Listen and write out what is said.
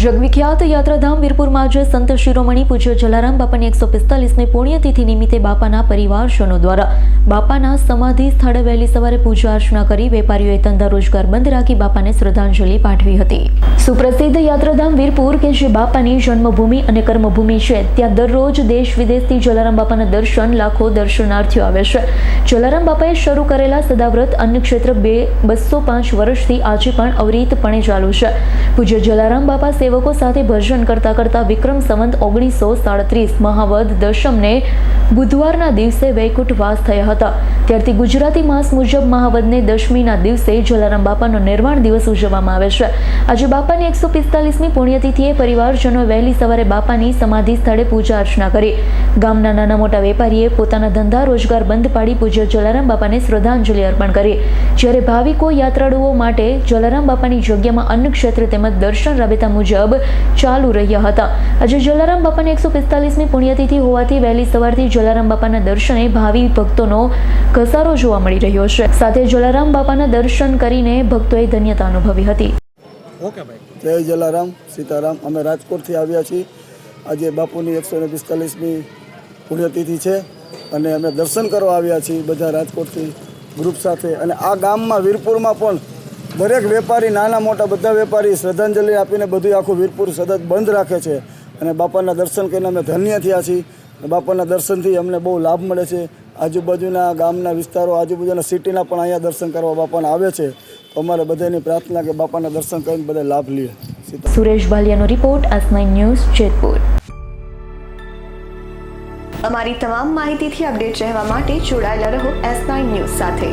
જગવિખ્યાત યાત્રાધામ વીરપુરમાં આજે સંત શિરોમણી પૂજ્ય જલારામ બાપાની એકસો પિસ્તાલીસની પુણ્યતિથિ નિમિત્તે બાપાના પરિવારજનો દ્વારા બાપાના સમાધિ સ્થળે વહેલી સવારે પૂજા અર્ચના કરી વેપારીઓએ ધંધા રોજગાર બંધ રાખી બાપાને શ્રદ્ધાંજલિ પાઠવી હતી. સુપ્રસિદ્ધ યાત્રાધામ વીરપુર, કે જે બાપાની જન્મભૂમિ અને કર્મભૂમિ છે, ત્યાં દરરોજ દેશ વિદેશથી જલારામ બાપાના દર્શન લાખો દર્શનાર્થીઓ આવે છે. જલારામ બાપાએ શરૂ કરેલા સદાવ્રત ક્ષેત્ર બે, બસો પાંચ વર્ષથી આજે પણ અવિરતપણે ચાલુ છે. પૂજ્ય જલારામ બાપા સેવકો સાથે ભજન કરતા કરતા વિક્રમ સંવંત ઓગણીસો સાડત્રીસ મહાવદ દશમને બુધવારના દિવસે વૈકુંઠવાસ થયા હતા. ત્યારથી ગુજરાતી માસ મુજબ મહાવદને દશમીના દિવસે જલારામ બાપાનો નિર્વાણ દિવસ ઉજવવામાં આવે છે. આજે બાપાની એકસો પિસ્તાલીસમી પુણ્યતિથિએ પરિવારજનોએ વહેલી સવારે બાપાની સમાધિ સ્થળે પૂજા અર્ચના કરી. ગામના નાના મોટા વેપારીએ પોતાના ધંધા રોજગાર બંધ પાડી પૂજ્ય જલારામ બાપાને શ્રદ્ધાંજલિ અર્પણ કરી. જ્યારે ભાવિકો યાત્રાળુઓ માટે જલારામ બાપાની જગ્યામાં અન્ન ક્ષેત્ર તેમજ દર્શન રાબેતા મુજબ ચાલુ રહ્યા હતા. આજે જલારામ બાપાની એકસો પિસ્તાલીસમી પુણ્યતિથિ હોવાથી વહેલી સવારથી જલારામ બાપાના દર્શને ભાવિ ભક્તોનો ઘસારો જોવા મળી રહ્યો છે. સાથે જલારામ બાપાના દર્શન કરીને ભક્તોએ ધન્યતા અનુભવી હતી. ઓકે ભાઈ. જય જલારામ સીતારામ. અમે રાજકોટથી આવ્યા છીએ. આજે બાપુની એકસો ને પિસ્તાલીસમી પુણ્યતિથિ છે અને અમે દર્શન કરવા આવ્યા છીએ બધા રાજકોટથી ગ્રુપ સાથે. અને આ ગામમાં વીરપુરમાં પણ દરેક વેપારી, નાના મોટા બધા વેપારી શ્રદ્ધાંજલિ આપીને બધું આખું વીરપુર સતત બંધ રાખે છે. અને બાપાના દર્શન કરીને અમે ધન્ય થયા છીએ. બાપાના દર્શનથી અમને બહુ લાભ મળે છે. આજુબાજુના ગામના વિસ્તારો, આજુબાજુના સિટીના પણ અહીંયા દર્શન કરવા બાપાના આવે છે. તો અમારે બધાની પ્રાર્થના કે બાપાના દર્શન કરીને બધા લાભ લઈએ સુરેશ ભાલિયાનો રિપોર્ટ એસ ન્યૂઝ જેતપુર. અમારી તમામ માહિતીથી અપડેટ રહેવા માટે જોડાયેલા રહો એસ ન્યૂઝ સાથે.